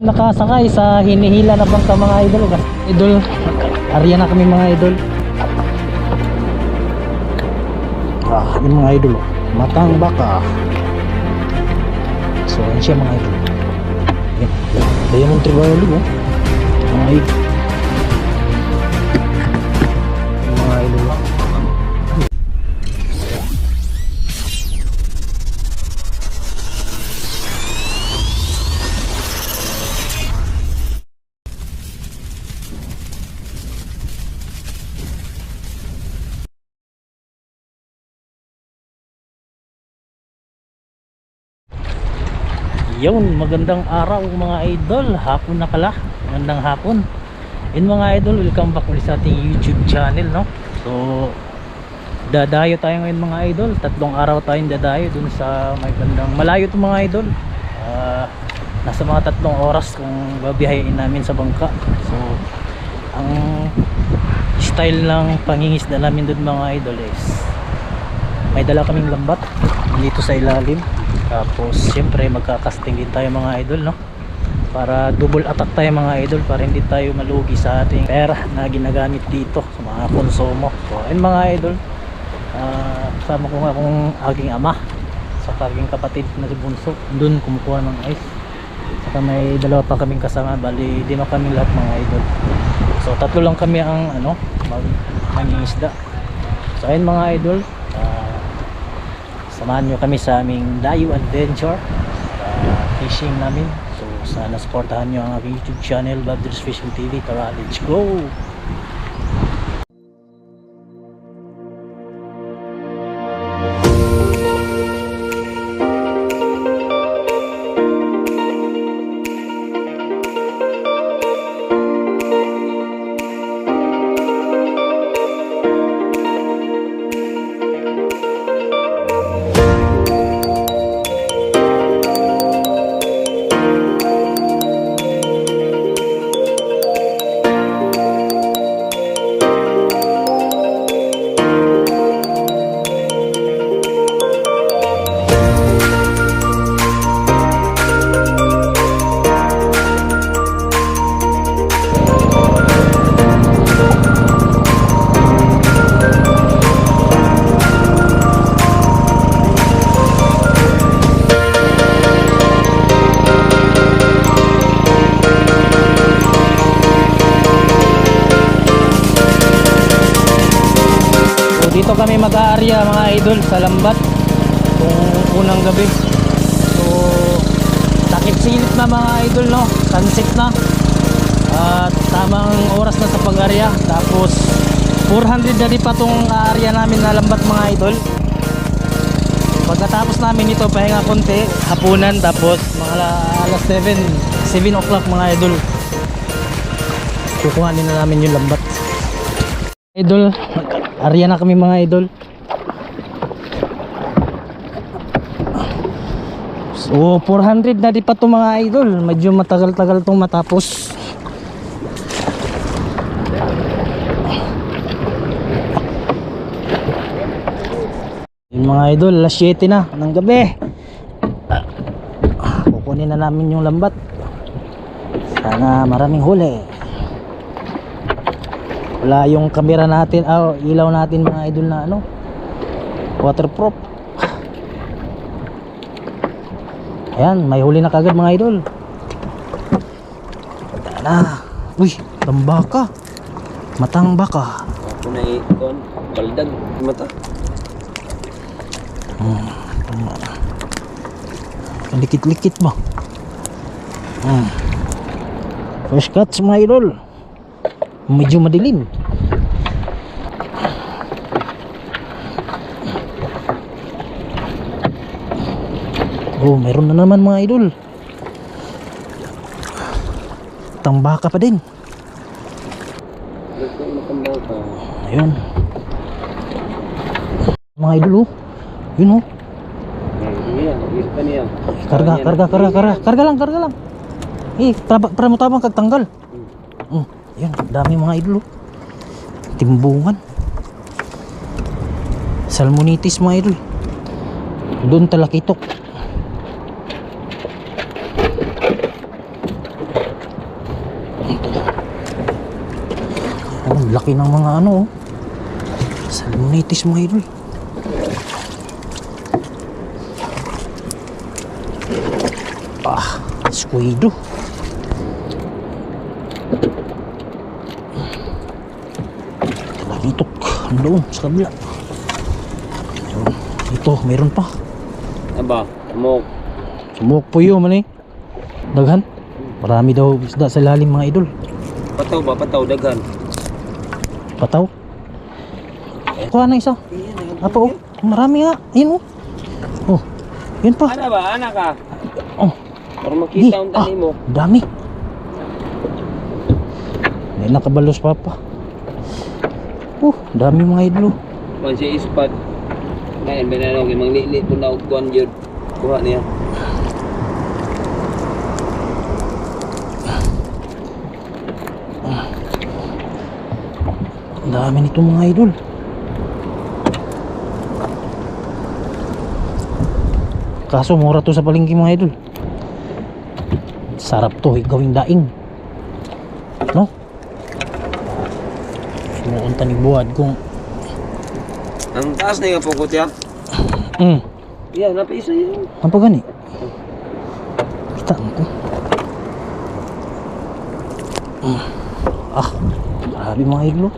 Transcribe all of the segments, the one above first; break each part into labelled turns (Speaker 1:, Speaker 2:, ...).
Speaker 1: Nakasakay sa hinihila na bangka mga idol. Idol, arya na kami mga idol. Ah, yung mga idol. oh. Matang baka. So, yan siya mga idol. Yan. Diamond Tribal oh. Mga idol. Yun, magandang araw mga idol. Hapon na pala. Magandang hapon. Yun mga idol, welcome back ulit sa ating YouTube channel, no? So, dadayo tayo ngayon mga idol. Tatlong araw tayong dadayo dun sa may bandang malayo to mga idol. Ah, nasa mga tatlong oras kung babiyahin namin sa bangka. So, ang style ng pangingisda namin dun mga idol is may dala kaming lambat dito sa ilalim tapos siyempre magkakasting din tayo mga idol no? Para double attack tayo mga idol para hindi tayo malugi sa ating pera na ginagamit dito sa mga konsumo. So ayun mga idol ah, kasama ko nga kung aking ama sa aking kapatid na si Bunso. Dun kumukuha ng ice. Saka may dalawa pa kaming kasama bali di na kami lahat mga idol. So tatlo lang kami ang ano mag mangingisda so ayun mga idol samahan nyo kami sa aming Dayo Adventure sa fishing namin. So sana supportahan nyo ang aking YouTube channel Babders Fishing TV tara let's go dito kami mag-aarya mga idol sa Lambat kung unang gabi. So takip silip na mga idol no, sunset na. At tamang oras na sa pag-arya. Tapos 400 na rin pa tong area namin na Lambat mga idol. Pagkatapos namin ito pahinga konti, hapunan tapos mga ala- alas 7, 7 o'clock mga idol. Kukuhanin na namin yung lambat. Idol, arya na kami mga idol. So, 400 na di pa to mga idol. Medyo matagal-tagal tong matapos. Yun mga idol, alas 7 na ng gabi. Kukunin na namin yung lambat. Sana maraming huli wala yung camera natin ah, ilaw natin mga idol na ano waterproof. Ayan may huli na kagad mga idol. Wala na. Uy tambaka matang baka
Speaker 2: Ako na ikon, baldag, mata.
Speaker 1: likit-likit ba? Hmm. first cuts mga idol medyo madilim oh meron na naman mga idol tambaka pa din ayun mga idol oh yun oh. Karga, karga, karga, karga. Karga lang, karga lang. Eh, para mo tabang kagtanggal. Yan, dami mga idol. Oh. Timbungan. Salmonitis mga idol. Doon talakitok. Oh, laki ng mga ano. Oh. Salmonitis mga idol. Ah, squido. Oh. Doon sa kabila. Yun. Ito, meron pa.
Speaker 2: Aba, mo.
Speaker 1: Sumuk po yun man eh. Daghan. Marami daw isda sa lalim mga idol.
Speaker 2: Pataw ba? Pataw, daghan.
Speaker 1: Pataw. Kuha na isa. Apo oh. Marami nga. Ayun oh. Oh. Yun pa.
Speaker 2: Ana ba? Ana ka?
Speaker 1: Oh.
Speaker 2: Para makita ang
Speaker 1: Ah.
Speaker 2: tani mo.
Speaker 1: Dami. May nakabalos pa pa. Dami mga idol. oh.
Speaker 2: Man siya ispat. Ngayon, binanaw kay mang lilit po na kuan yun. Kuha niya.
Speaker 1: Dami nito mga idol. Kaso mura to sa palengke mga idol. Sarap to, eh, gawing daing. No? Ni buwad kung
Speaker 2: Ang taas na yung pukot ya.
Speaker 1: mm,
Speaker 2: Yan, napaisa yun.
Speaker 1: Ano pa gani? Kita mo ko. Mm. Ah, grabe mga idol. oh.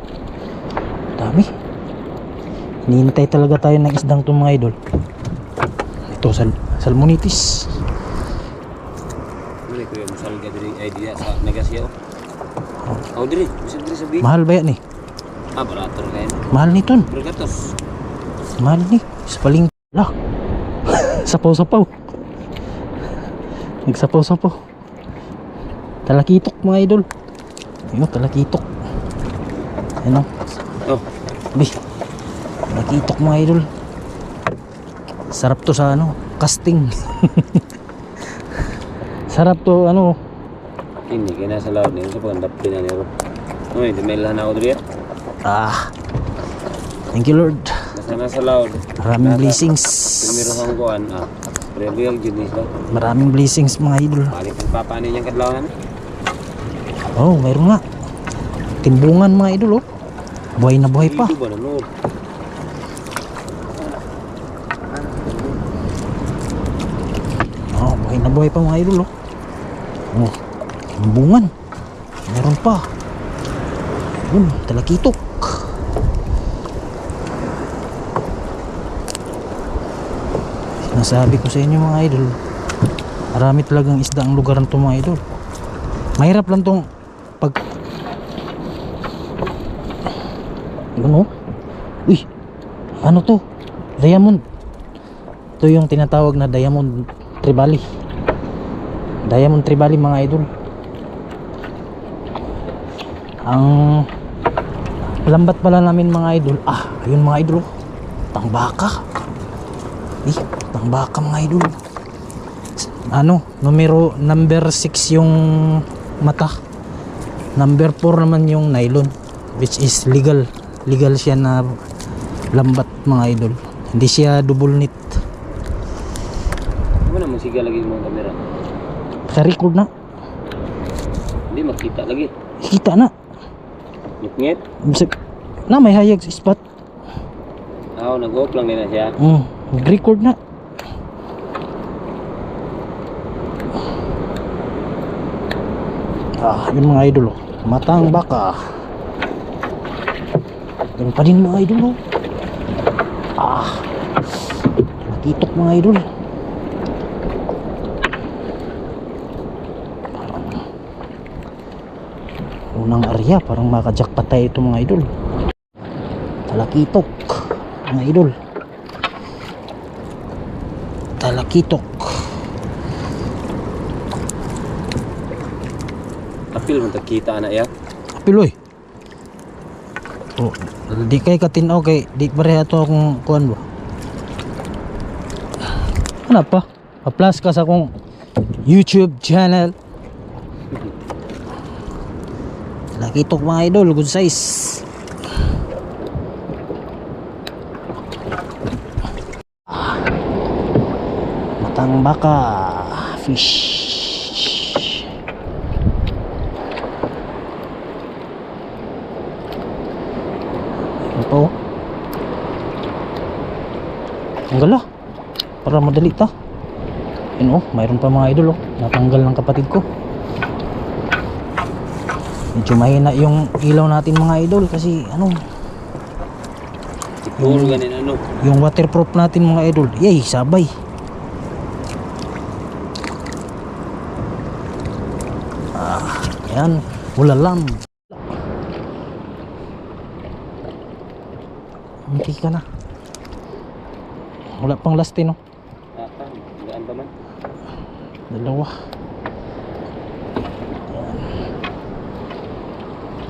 Speaker 1: Dami. Hinihintay talaga tayo ng isdang to mga idol. Ito, sal salmonitis.
Speaker 2: Dili ko yung diri idea sa negasya. Oh, diri. Bisa diri sa bi.
Speaker 1: Mahal ba yan eh?
Speaker 2: Ah, barato rin.
Speaker 1: Mahal nito.
Speaker 2: Bergatos.
Speaker 1: Mahal ni. Sa paling... Lah. Sapaw-sapaw. Nagsapaw-sapaw. Talakitok mga idol. Ayun, talakitok. Ano?
Speaker 2: Oh,
Speaker 1: Bi. Talakitok mga idol. Sarap to sa ano, casting. Sarap to ano,
Speaker 2: ini kaya nasa laod niyo sa pagandap din na niyo. Oy, dumilahan ako diri.
Speaker 1: Ah. Thank you Lord.
Speaker 2: Nasa nasa laod.
Speaker 1: Maraming blessings.
Speaker 2: Hang kuan ah. Preview ang jud nila.
Speaker 1: Maraming blessings mga idol.
Speaker 2: Balik ang papa ni niyang kadlawan.
Speaker 1: Oh, mayroon nga. Timbungan mga idol oh. Buhay na buhay pa. Oh, buhay na buhay pa mga idol oh. Oh, timbungan. Meron pa. Yun, talakitok. Sinasabi ko sa inyo mga idol. Marami talagang isda ang lugar nito mga idol. Mahirap lang tong pag oh. Uy, ano to? Diamond. Ito yung tinatawag na Diamond Tribali. Diamond Tribali mga idol. Ang lambat pala namin mga idol. Ah, ayun mga idol. oh. Tangbaka. Eh, tangbaka mga idol. Ano, numero number 6 yung mata. Number 4 naman yung nylon which is legal. Legal siya na lambat mga idol. Hindi siya double knit.
Speaker 2: Ano na musiga lagi mo kamera?
Speaker 1: Sa record na.
Speaker 2: Hindi makita lagi.
Speaker 1: Kita na.
Speaker 2: Ngit-ngit.
Speaker 1: Bisag- Na may hayag spot.
Speaker 2: Aw, nag-off lang din na siya.
Speaker 1: Mm, record na. Ah, yun mga idol oh. Matang baka. Ganun pa din mga idol oh. Ah. Nakitok mga idol. Unang area, parang makajakpat tayo ito mga idol. Talakitok, mga idol. Talakitok.
Speaker 2: Apil mo kita na ya.
Speaker 1: Piloy. Oh, di kay katinaw kay di pareha to akong kuan ba. Ano pa? Pa-plus ka sa akong YouTube channel. Talakitok mga idol, good size. Matang baka fish. Tanggal ah. Para madali ta. Yun oh, mayroon pa mga idol oh. Natanggal ng kapatid ko. Medyo mahina yung ilaw natin mga idol kasi ano,
Speaker 2: ganin ano.
Speaker 1: yung waterproof natin mga idol. Yay, sabay. Ah, yan. Wala lang. Munti ka na. Wala pang last eh, no?
Speaker 2: Gaan pa man.
Speaker 1: Dalawa.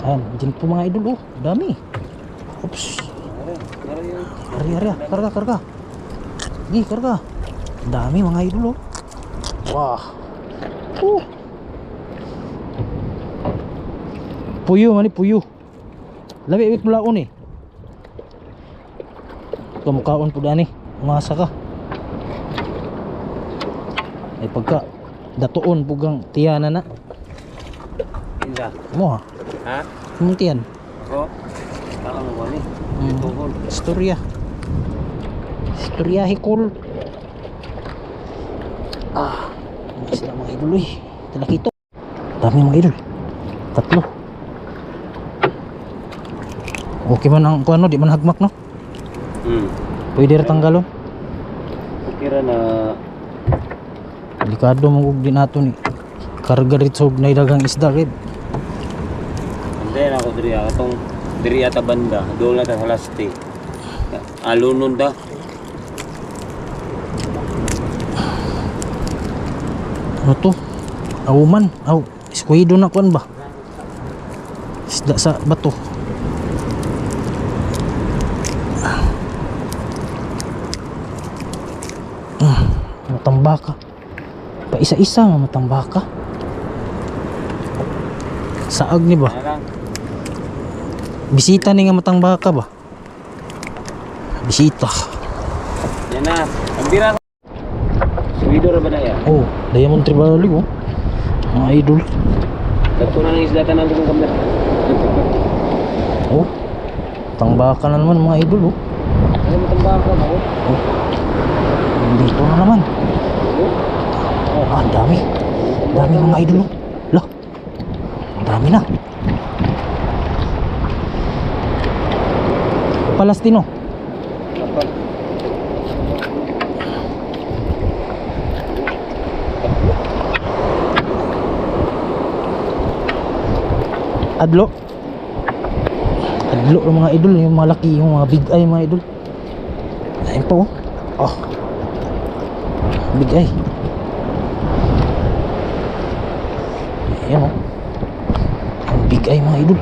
Speaker 1: Ayan. Dyan po mga idol oh. Dami. Oops. Ari, ari, ah. karga, karga. Sige, karga. Dami mga idol oh. Wah. Oh. Puyo, mani puyo. Labi wit mulaon eh. Kamukaon po dani. Umasa ka. Ay pagka datuon pugang tiyana na.
Speaker 2: Inda.
Speaker 1: Mo ha.
Speaker 2: Ha?
Speaker 1: Mong tiyan.
Speaker 2: Ako? Saka mo ba ni?
Speaker 1: Mm.
Speaker 2: Tuhol.
Speaker 1: Istorya. Istorya hikol. Ah, mga isda mga idol eh. Talakito. Dami mga idol. Tatlo. Okay man ang kuano, di man hagmak no?
Speaker 2: Hmm.
Speaker 1: Pwede ra tanggalon.
Speaker 2: Kira na
Speaker 1: Delikado mo ug din nato ni. Karga rit sa hugnay dagang isda red.
Speaker 2: Hindi na ako diri atong diri ata banda. Doon na ta sa lasti. Alunon da.
Speaker 1: Ano to? Awman. Aw, squid na kuan ba? Isda sa bato. Ah, matambaka. Pa isa-isa nga matambaka. Saag ni ba? Bisita ni nga matambaka ba? Bisita.
Speaker 2: Yan na. Ang bira. Suwido ra ba na yan?
Speaker 1: Oh, Diamond Tribali oh. Mga idol.
Speaker 2: Dagko na ng isda tanan kong kamera.
Speaker 1: Oh. Tambaka na naman mga idol oh.
Speaker 2: Ano mo tambah ka ba?
Speaker 1: Oh. Dito na naman. Oh, ang dami. Ang dami mga idol oh. Lah. Ang dami na. Palestino. Adlo. Adlo ng mga idol, yung malaki, yung mga big eye mga idol. Ayun po. Oh. Big eye. Ayan oh. Ang big eye mga idol.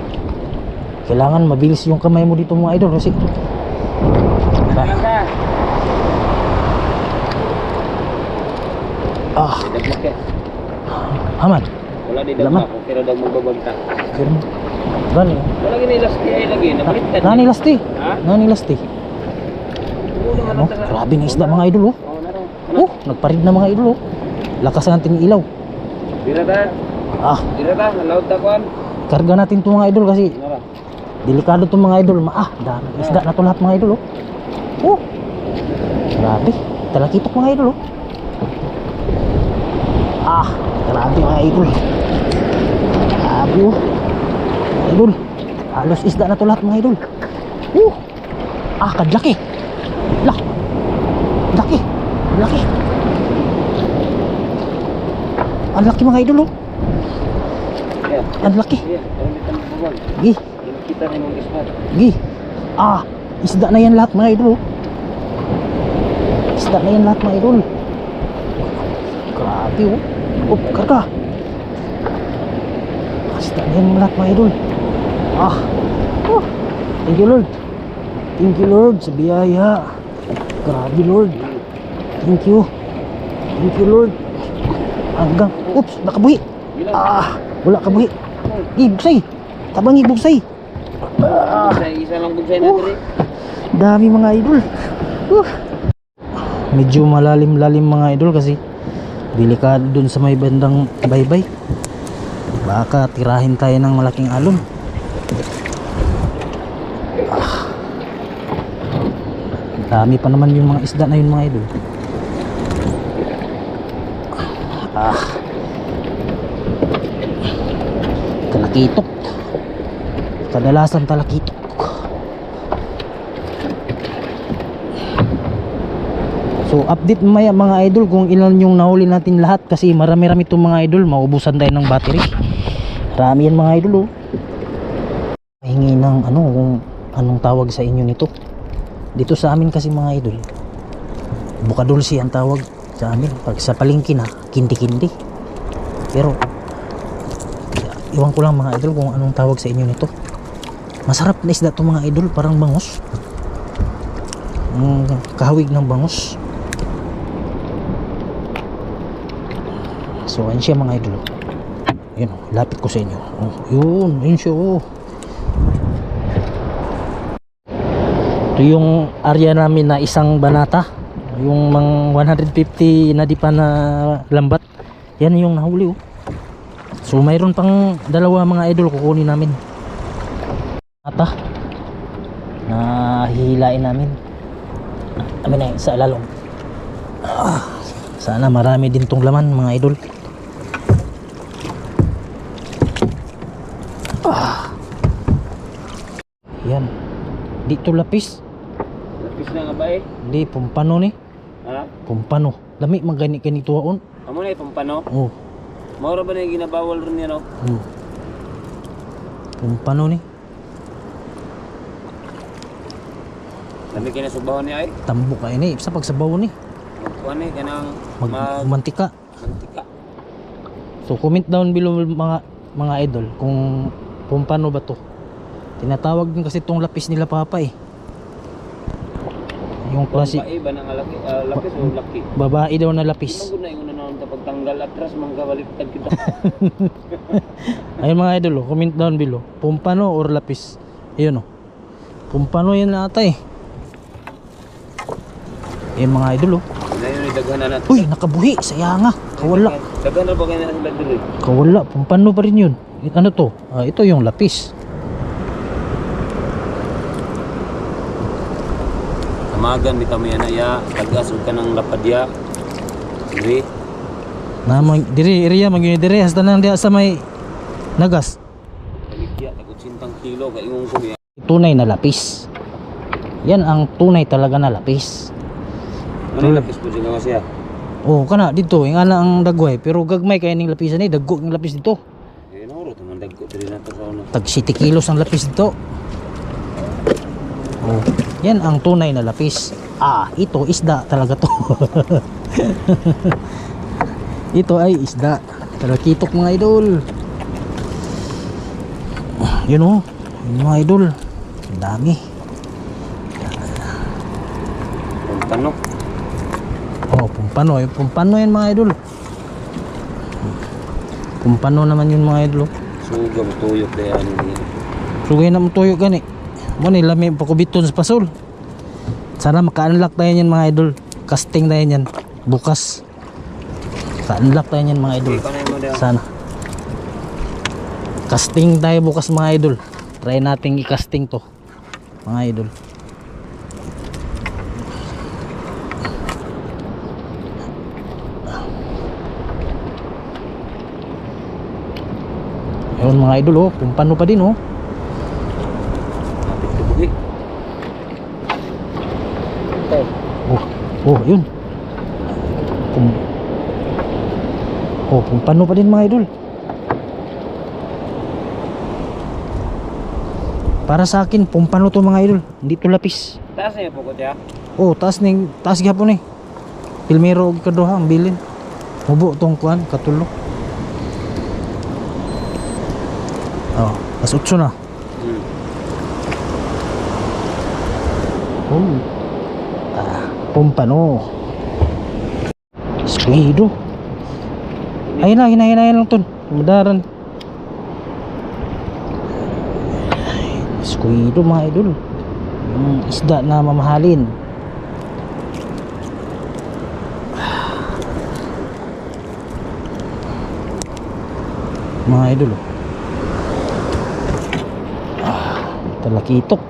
Speaker 1: Kailangan mabilis yung kamay mo dito mga idol kasi
Speaker 2: ka?
Speaker 1: ah, haman.
Speaker 2: Wala di dagmak. Kung kira dag magbabagta.
Speaker 1: Mo. Gani.
Speaker 2: Wala gini lasti ay lagi. Nabaliktad.
Speaker 1: Nani lasti.
Speaker 2: Ha?
Speaker 1: Nani lasti. Ano? Grabe ng isda mga idol oh.
Speaker 2: Oh.
Speaker 1: Oh, nagparid na mga idol oh. Lakas ang ating ilaw.
Speaker 2: Dira ta.
Speaker 1: Ah,
Speaker 2: Dira ta. Laut ta kuan.
Speaker 1: karga natin to mga idol kasi delikado to mga idol. Ma ah, dami isda na to lahat mga idol oh. Oh. Grabe. Talakitok mga idol oh. Ah, grabe mga idol. Grabe oh. Idol. Halos isda na to lahat mga idol. Oh. Ah, kadlaki. Lah. Laki. Laki. Ang laki mga idol oh. Ang laki. Gi. Gi. Ah, isda na yan lahat mga idol. oh. Isda na yan lahat mga idol. Grabe oh. Up, karga. Isda na yan lahat mga idol. Ah. Oh. Thank you Lord. Thank you Lord sa biyaya. Grabe Lord. Thank you. Thank you Lord. Hanggang, oops, nakabuhi. Ah, wala kabuhi. Gi, bugsay. Tabangi, bugsay. Ah.
Speaker 2: Isa, lang bugsay na diri.
Speaker 1: Dami mga idol. Uh. Medyo malalim-lalim mga idol kasi delikado dun sa may bandang baybay. Baka tirahin tayo ng malaking alon. Ah. Dami pa naman yung mga isda na yun mga idol. Talakitok. Kadalasan talakitok. So update maya mga idol kung ilan yung nahuli natin lahat kasi marami-rami itong mga idol maubusan tayo ng battery. Marami yan mga idol oh. Hingi ng ano kung anong tawag sa inyo nito. Dito sa amin kasi mga idol. Bukadulsi ang tawag sa amin. Pag sa palengke na kindi-kindi. Pero iwan ko lang mga idol kung anong tawag sa inyo nito. Masarap na isda to mga idol, parang bangus. Mm, kahawig ng bangus. So, ayun siya mga idol. Yun, lapit ko sa inyo. Oh, yun, yun siya. Oh. Ito yung area namin na isang banata. Yung mga 150 na di pa na lambat. Yan yung nahuli. Oh. So, mayroon pang dalawa mga idol kukunin namin. Ata. Na hihilain namin. Amin na sa lalong. Ah, sana marami din tong laman mga idol. Yan. Dito lapis.
Speaker 2: Lapis na nga ba eh?
Speaker 1: Di pumpano ni.
Speaker 2: Ha?
Speaker 1: Pumpano. Lami magani kani tuwaon.
Speaker 2: Amo na ipampano?
Speaker 1: Oh.
Speaker 2: Maura ba na yung ginabawal rin yan oh?
Speaker 1: Hmm. Pumpano ni.
Speaker 2: Dami kinasubahan niya ay?
Speaker 1: Tambo ka ini sa pagsabaw ni.
Speaker 2: Magkuhan eh, kanang
Speaker 1: Mag
Speaker 2: mag...
Speaker 1: mantika.
Speaker 2: mantika.
Speaker 1: So comment down below mga mga idol kung pumpano ba to. Tinatawag din kasi tong lapis nila papa eh. Yung klase
Speaker 2: Klase. Ba nang laki, ah, lapis o laki?
Speaker 1: babae daw na lapis.
Speaker 2: Magod na yung una naman tapag tanggal atras, manggabaliktad kita.
Speaker 1: Ayun mga idol, oh, comment down below. Pumpano or lapis? Ayun oh. Pumpano yan ata eh. Ayun mga idol oh.
Speaker 2: na yun, idaghan na natin.
Speaker 1: Uy, nakabuhi. Sayanga. Kawala.
Speaker 2: Daghan na ba kayo na sila diri?
Speaker 1: Kawala. Pumpano pa rin yun. Eh, Ano to? Ah, ito yung lapis.
Speaker 2: Tamagan, bitaw mo yan ya. Tagas, huwag ka ng lapadya. Diri.
Speaker 1: Namang diri area magyud diri hasta nang diha sa may nagas.
Speaker 2: Kaligya, takot sintang kilo, kaingong ko ya.
Speaker 1: Tunay na lapis. Yan ang tunay talaga na lapis.
Speaker 2: Ano yung lapis po nga siya?
Speaker 1: Oh, kana dito, yung ana ang dagway, pero gagmay kay ning lapisan ni, daggo ng lapis dito.
Speaker 2: Eh, nauro, tumang dagko diri na to sa.
Speaker 1: Tag 7 kilos ang lapis dito. Oh, yan ang tunay na lapis. Ah, ito isda talaga to. ito ay isda. Talakitok mga idol. Yun oh, yun mga idol. Ang dami.
Speaker 2: Tanok.
Speaker 1: Oh, pumpano. Yung pumpano yan mga idol. Pumpano naman yun mga idol.
Speaker 2: Suga mo tuyok ano niya.
Speaker 1: Sugay na mo tuyo gani. Mo ni lami pakubiton sa pasol. Sana maka-unlock tayo niyan mga idol. Casting tayo niyan bukas. Ka-unlock tayo niyan mga idol. Sana. Casting tayo bukas mga idol. Try nating i-casting to. Mga idol. Ayun mga idol oh, pumpano pa din oh. Oh, oh, yun. Oh, pumpano pa din mga idol. Para sa akin, pumpano to mga idol. Hindi to lapis.
Speaker 2: Taas na yung pukot ya.
Speaker 1: Oh, taas ning taas gyapon eh. Pilmero og kaduha ang bilin. Mubo tong kuan katulo. Oh, mas utso na.
Speaker 2: Hmm.
Speaker 1: Oh. Ah, pumpano. Squido. Ayun na, hinahin na lang ton. Madaran. Squido mga idol. Yung isda na mamahalin. Mga idol. Ah, talakitok.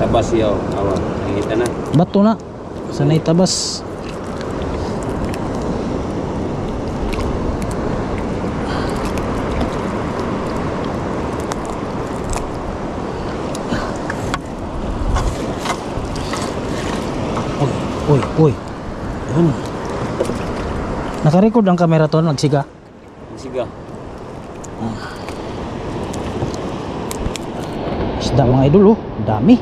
Speaker 2: Tabas yaw. Awa. Nakita na.
Speaker 1: Bato na. Sanay tabas. Uy, uy. Yun. Nakarecord ang camera to, nagsiga.
Speaker 2: Siga.
Speaker 1: Isda mga idol oh, dami.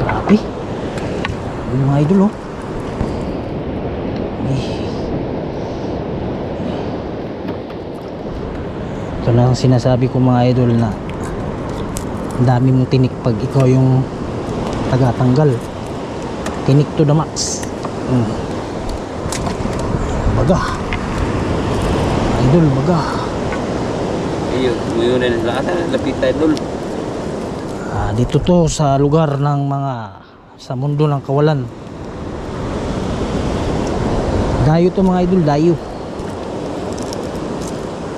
Speaker 1: Grabe. Yung mga idol oh. Eh. Ito na ang sinasabi ko mga idol na dami mong tinik pag ikaw yung tagatanggal. Tinik to the max. Mm. Baga. Idol, baga.
Speaker 2: Ayun. Ngayon na nila. Ata lapit tayo.
Speaker 1: Ah, dito to sa lugar ng mga sa mundo ng kawalan. Dayo to mga idol, dayo.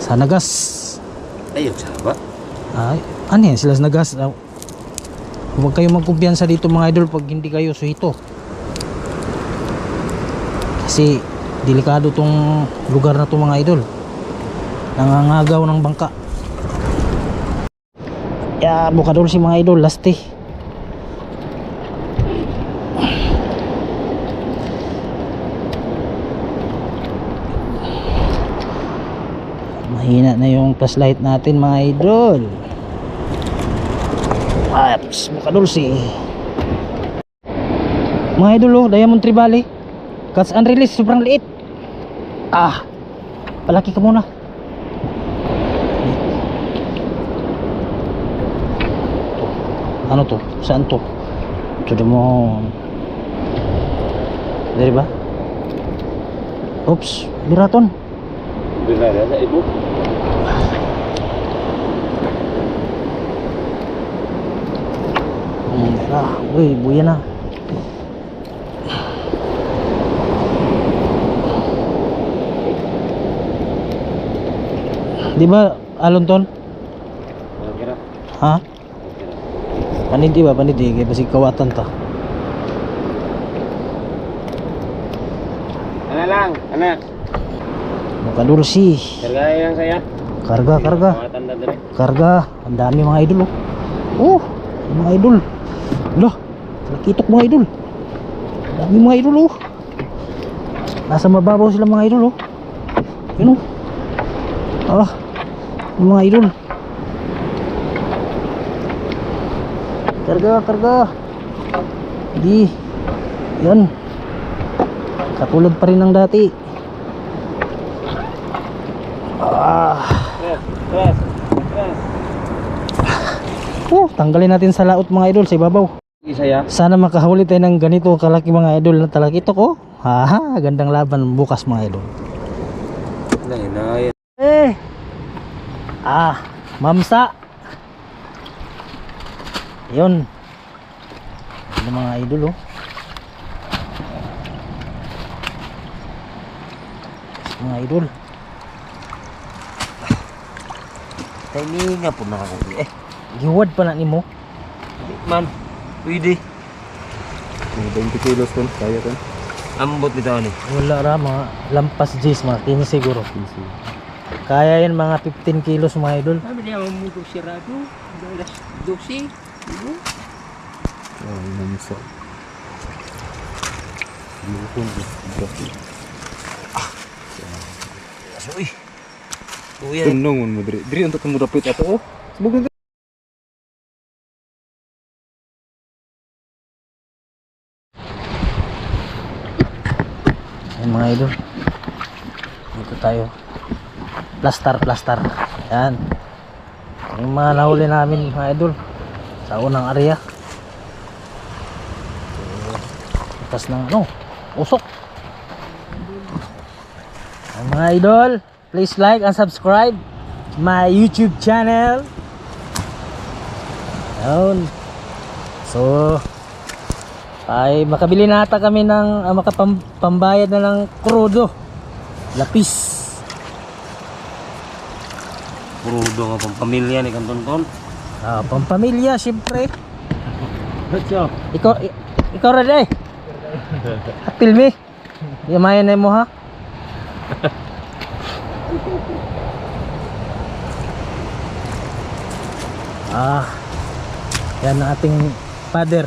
Speaker 1: Sa Nagas.
Speaker 2: Ayun, saba.
Speaker 1: Ay, ano yan sila sa Nagas? Ah, Huwag kayong magkumpiyansa dito mga idol pag hindi kayo suhito. Kasi delikado tong lugar na to mga idol. Nangangagaw ng bangka. Ya, bukadol si mga idol, last eh. Mahina na yung flashlight natin mga idol. Aps, bukadol si. Mga idol oh, Diamond Tribali. Catch and release, sobrang liit. Ah, palaki ka muna. Ano to? Saan to? To the moon. Dari ba? Oops, biraton.
Speaker 2: Bila na sa ibu.
Speaker 1: Ah, uy, buya na. Di ba, Alonton? Ha? Di ba? Panid di. Kaya basi kawatan ta.
Speaker 2: Ano lang, anak.
Speaker 1: Makadursi.
Speaker 2: Kargaya lang saya.
Speaker 1: Karga, karga. Karga. Ang dami mga idol oh. Oh, mga idol. Lah, nakitok mga idol. Ang dami mga idol oh. Nasa mababaw sila mga idol oh. Yun oh. Mga idol. Karga, karga. Di. Yan. Katulad pa rin ng dati. Ah. Oh, tanggalin natin sa laot mga idol sa ibabaw.
Speaker 2: Isa ya.
Speaker 1: Sana makahuli tayo ng ganito kalaki mga idol na talakitok oh. Haha, gandang laban bukas mga idol.
Speaker 2: Na, na,
Speaker 1: Eh. Ah, mamsa. Yun. Ano mga idol oh. Mga idol.
Speaker 2: Timinga po na ako. Eh,
Speaker 1: Giwad pa na nimo.
Speaker 2: man. Pwede.
Speaker 3: 20 kilos ton, kaya ton.
Speaker 2: Ambot bitaw ni.
Speaker 1: Wala ra mga lampas G's mga 15 siguro. Kaya yan mga 15 kilos mga idol.
Speaker 2: Sabi niya mamudo sirado. Dalas dosi.
Speaker 3: Oh, yun sa. Lupon ko.
Speaker 2: Asoy. Kuya.
Speaker 3: Tunong mo diri. Diri untuk kamu dapit ato oh.
Speaker 1: Ayan mga idol. Dito tayo. Plaster, plaster. Ayan. Yung mga nahuli namin mga idol. Sa unang area. Tapos ng ano, usok. Ayan, mga idol, please like and subscribe my YouTube channel. Ayan. So, ay makabili na ata kami ng uh, makapambayad na ng krudo lapis
Speaker 2: Puro nga pang pamilya ni Kanton Ton.
Speaker 1: ah, pampamilya syempre Ikaw, i- ikaw ready? Apil me. Yamayan na mo ha. ah, yan ang ating father.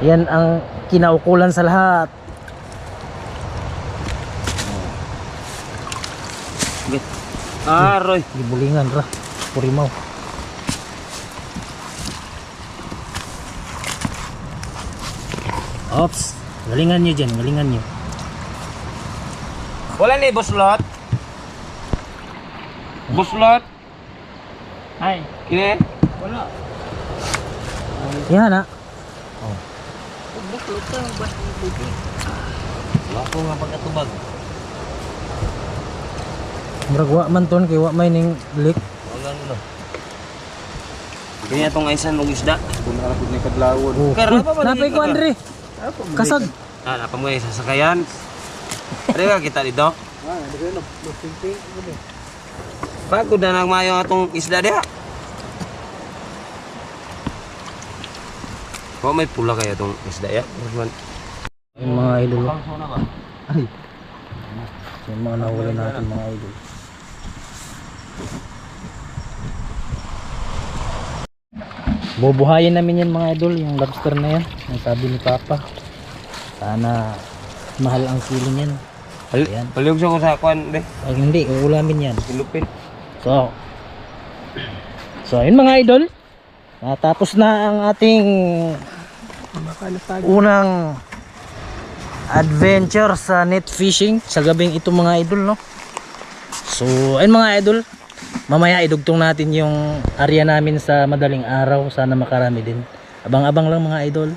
Speaker 1: Yan ang kinaukulan sa lahat.
Speaker 2: Aroy.
Speaker 1: Gibulingan ra. Purimaw. Ops. Galingan nyo dyan. Galingan nyo.
Speaker 2: Wala ni buslot. Buslot.
Speaker 1: Ay.
Speaker 2: Kini?
Speaker 1: Yan ha.
Speaker 2: Wala ko nga pagkatubag.
Speaker 1: Murag wa man ton kay wa may ning lik.
Speaker 2: Wala no. Kaya itong aisan mong isda.
Speaker 3: Kung nakalapod ni Kadlawon.
Speaker 1: Oh.
Speaker 2: Karna pa ba
Speaker 1: Napay
Speaker 2: dito
Speaker 1: ko? Andre. Kasag.
Speaker 2: Ah, napa mo yung sasakayan. Pwede ka kita dito?
Speaker 3: Ah, kayo no.
Speaker 2: Pagod na nagmayo atong isda diha. Kung may pula kaya itong isda ya?
Speaker 1: Yung mga idol. Ay. Yung mga nahuli natin mga idol. Bubuhayin namin yan mga idol, yung lobster na yan. Yung sabi ni Papa. Sana mahal ang kilo niyan. Ayan.
Speaker 2: Paliog siya ko sa kwan, be.
Speaker 1: Ay hindi, uulamin yan.
Speaker 2: Ilupin.
Speaker 1: So, so yun mga idol. Natapos na ang ating unang adventure sa net fishing sa gabing ito mga idol no. So, ayun mga idol. Mamaya idugtong natin yung area namin sa madaling araw. Sana makarami din. Abang-abang lang mga idol.